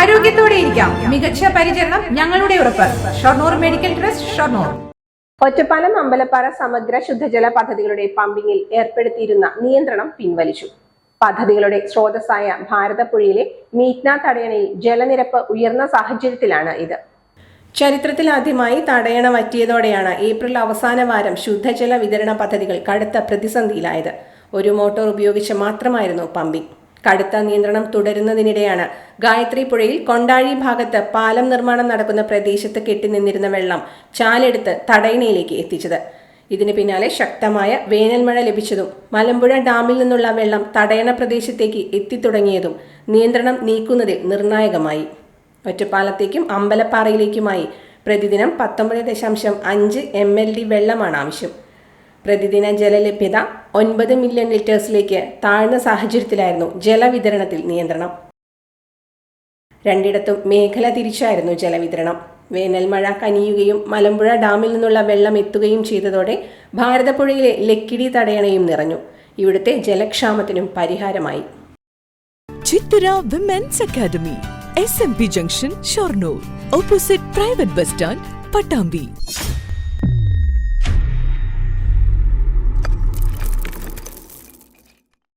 ആരോഗ്യത്തോടെ ഇരിക്കാം. മികച്ച പരിചരണം ഞങ്ങളുടെ ഉറപ്പ്. Shoranur medical trust Shoranur. Ottapalam Ambalappara സമഗ്ര ശുദ്ധജല പദ്ധതികളുടെ പമ്പിങ്ങിൽ ഏർപ്പെടുത്തിയിരുന്ന നിയന്ത്രണം പിൻവലിച്ചു. പദ്ധതികളുടെ സ്രോതസ്സായ ഭാരതപ്പുഴയിലെ മീറ്റ്ന തടയണയിൽ ജലനിരപ്പ് ഉയർന്ന സാഹചര്യത്തിലാണ് ഇത്. ചരിത്രത്തിൽ ആദ്യമായി തടയണ വറ്റിയതോടെയാണ് ഏപ്രിൽ അവസാന വാരം ശുദ്ധജല വിതരണ പദ്ധതികൾ കടുത്ത പ്രതിസന്ധിയിലായത്. ഒരു മോട്ടോർ ഉപയോഗിച്ച് മാത്രമായിരുന്നു പമ്പിംഗ് കടുത്ത നിയന്ത്രണം തുടരുന്നതിനിടെയാണ് ഗായത്രി പുഴയിൽ കൊണ്ടാഴി ഭാഗത്ത് പാലം നിർമ്മാണം നടക്കുന്ന പ്രദേശത്ത് കെട്ടിനിന്നിരുന്ന വെള്ളം ചാലെടുത്ത് തടയണയിലേക്ക് എത്തിച്ചത്. ഇതിന് പിന്നാലെ ശക്തമായ വേനൽമഴ ലഭിച്ചതും മലമ്പുഴ ഡാമിൽ നിന്നുള്ള വെള്ളം തടയണ പ്രദേശത്തേക്ക് എത്തിത്തുടങ്ങിയതും നിയന്ത്രണം നീക്കുന്നതിൽ നിർണായകമായി. ഒറ്റപ്പാലത്തേക്കും അമ്പലപ്പാറയിലേക്കുമായി പ്രതിദിനം പത്തൊമ്പത് ദശാംശം അഞ്ച് എം എൽ ഡി വെള്ളമാണ് ആവശ്യം. പ്രതിദിന ജലലഭ്യത ഒൻപത് മില്യൺ ലിറ്റേഴ്സിലേക്ക് താഴ്ന്ന സാഹചര്യത്തിലായിരുന്നു ജലവിതരണത്തിൽ നിയന്ത്രണം. രണ്ടിടത്തും മേഖല തിരിച്ചായിരുന്നു ജലവിതരണം. വേനൽ മഴ കനിയുകയും മലമ്പുഴ ഡാമിൽ നിന്നുള്ള വെള്ളം എത്തുകയും ചെയ്തതോടെ ഭാരതപ്പുഴയിലെ ലക്കിടി തടയണയും നിറഞ്ഞു. ഇവിടുത്തെ ജലക്ഷാമത്തിനും പരിഹാരമായി. Chithara women's academy S M P junction Shoranur opposite private bus stand Pattambi